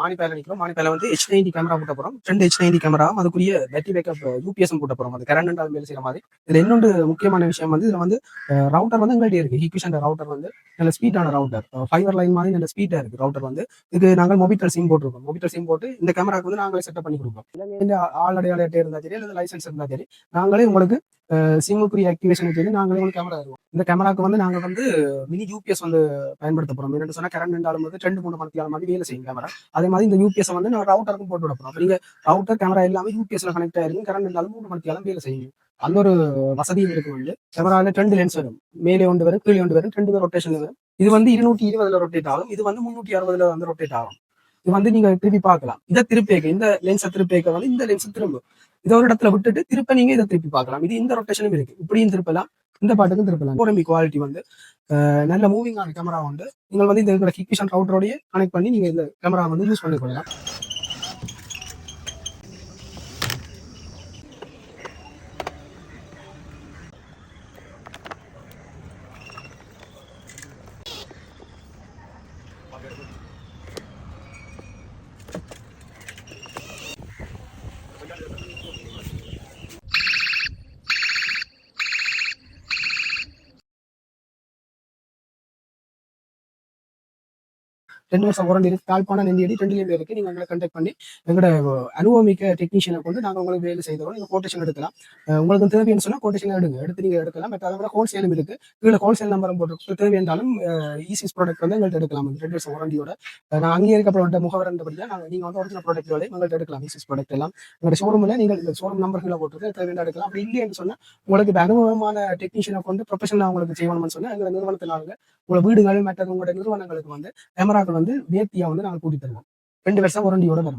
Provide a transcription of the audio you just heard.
மானிப்பேல நிற்கிறோம் மானிப்பேல வந்து H ninety camera போட்ட போறோம். ரெண்டு ஹெச் நைன்டி கேமரா அதுக்குரிய பேட்டரி பேக்கப் யூபிஎஸ் போட்ட போறோம். அது கரண்ட் அது மேலே செய்யற மாதிரி. இதுல இன்னொன்று முக்கியமான விஷயம் வந்து இதுல வந்து ரவுட்டர் வந்து எங்கள்கிட்ட இருக்கு. ஹிக்விஷன் ரவுட்டர் வந்து நல்ல ஸ்பீடான ரவுட்டர் ஃபைபர் லைன் மாதிரி நல்ல ஸ்பீடா இருக்கு ரவுட்டர் வந்து. இது நாங்கள் மொபிட்டல் சிம் போட்டிருக்கோம். மொபிட்டல் சிம் போட்டு இந்த கேமராக்கு வந்து நாங்களே செட்டப் பண்ணி கொடுப்போம். இலங்கையில் ஆள் அடையாள அட்டை இருந்தா சரி அல்லது லைசன்ஸ் இருந்தா சரி நாங்களே உங்களுக்கு சிம்முக்குரிய ஆக்டிவேஷனுக்கு வந்து நாங்களே உங்களுக்கு கேமரா தருவோம். இந்த கேமராக்கு வந்து நாங்க வந்து மினி யூபிஎஸ் வந்து பயன்படுத்த போறோம். என்னன்னு சொன்னால் கரண்ட் ரெண்டு வந்து ரெண்டு மூணு மணி மாதிரி வேலை செய்யும் கேமரா அதே மாதிரி இந்த யூபிஎஸ் வந்து நான் ரவுட்டருக்கும் போட்டு விட போறோம் அப்ப நீங்க ரவுட்டர் கேமரா எல்லாமே யூபிஎஸ்ல கனெக்ட் ஆயிருக்கும் கரண்ட் ரெண்டாலும் மூணு மணி வேலை செய்யும். அந்த ஒரு வசதியும் இருக்கு வந்து கேமராவில் ரெண்டு லென்ஸ் வரும். மேலே ஒன்று வரும் கீழே ஒன்று வரும் ரெண்டு பேர் ரொட்டேஷன்ல வரும். இது வந்து இருநூற்றி இருபதுல ரொட்டேட் ஆகும். இது வந்து முன்னூற்றி அறுபதுல வந்து ரொட்டேட் ஆகும். இது வந்து நீங்க திருப்பி பார்க்கலாம். இதை திருப்பி இந்த லென்ஸை திருப்பி வந்து இந்த லென்ஸ் திரும்பும் இதை ஒரு இடத்துல விட்டுட்டு திருப்ப நீங்க இதை திருப்பி பார்க்கலாம். இது இந்த ரொட்டேஷனும் இருக்கு. இப்படியும் திருப்பலாம். இந்த பாட்டுக்கும் திருப்பலாம். ஃபோர் குவாலிட்டி வந்து நல்ல மூவிங் ஆன கேமரா உண்டு. நீங்கள் வந்து இந்த கிக்விஷன் ரவுட்டரோடய கனெக்ட் பண்ணி நீங்க இந்த கேமரா வந்து யூஸ் பண்ணிக்கொள்ளலாம் ரெண்டு வருஷம் வாரண்டி இருக்கு. கால்பான நெண்டியடி ரெண்டுலேயும் இருக்கு நீங்க எங்களை கண்டக்ட் பண்ணி எங்களோட அனுபவமிக்க டெக்னீஷியனை கொண்டு நாங்க உங்களுக்கு வேலை செய்தோம். நீங்க கோட்டேஷன் எடுக்கலாம். உங்களுக்கு தேவைன்னு சொன்னா கோட்டேஷன் எடுங்க. எடுத்து நீங்க எடுக்கலாம். மற்ற அதை விட ஹோல்சேலும் இருக்கு. கீழே ஹோல்சேல் நம்பரும் போட்டு தேவையானாலும் ஈசிஸ் ப்ராடக்ட் வந்து எங்கள்கிட்ட எடுக்கலாம். ரெண்டு வருஷம் உரண்டியோட நான் அங்கே இருக்க ப்ராடக்ட் முகவரண்டபடியா நாங்கள் நீங்க வந்து ஒரிஜினல் ப்ராடக்ட்டோட எங்கள்கிட்ட எடுக்கலாம். ஈசிஸ் ப்ராடக்ட் எல்லாம். எங்களோட ஷோரூம்ல நீங்கள் இந்த ஷோரூம் நம்பர்களை போட்டு தேவையான எடுக்கலாம். அப்படி இல்லைன்னு சொன்னா உங்களுக்கு அனுபவமான டெக்னீஷியனை கொண்டு ப்ரொஃபஷனல் உங்களுக்கு செய்யணும்னு சொன்னா எங்க நிறுவனத்தினால உங்களோட வீடுகள் மற்ற உங்களோட நிறுவனங்களுக்கு வந்து கேமராக்கள் வந்து நேர்த்தியா வந்து நாங்கள் கூட்டி தருவோம். ரெண்டு வருஷம் வாரண்டியோட வரும்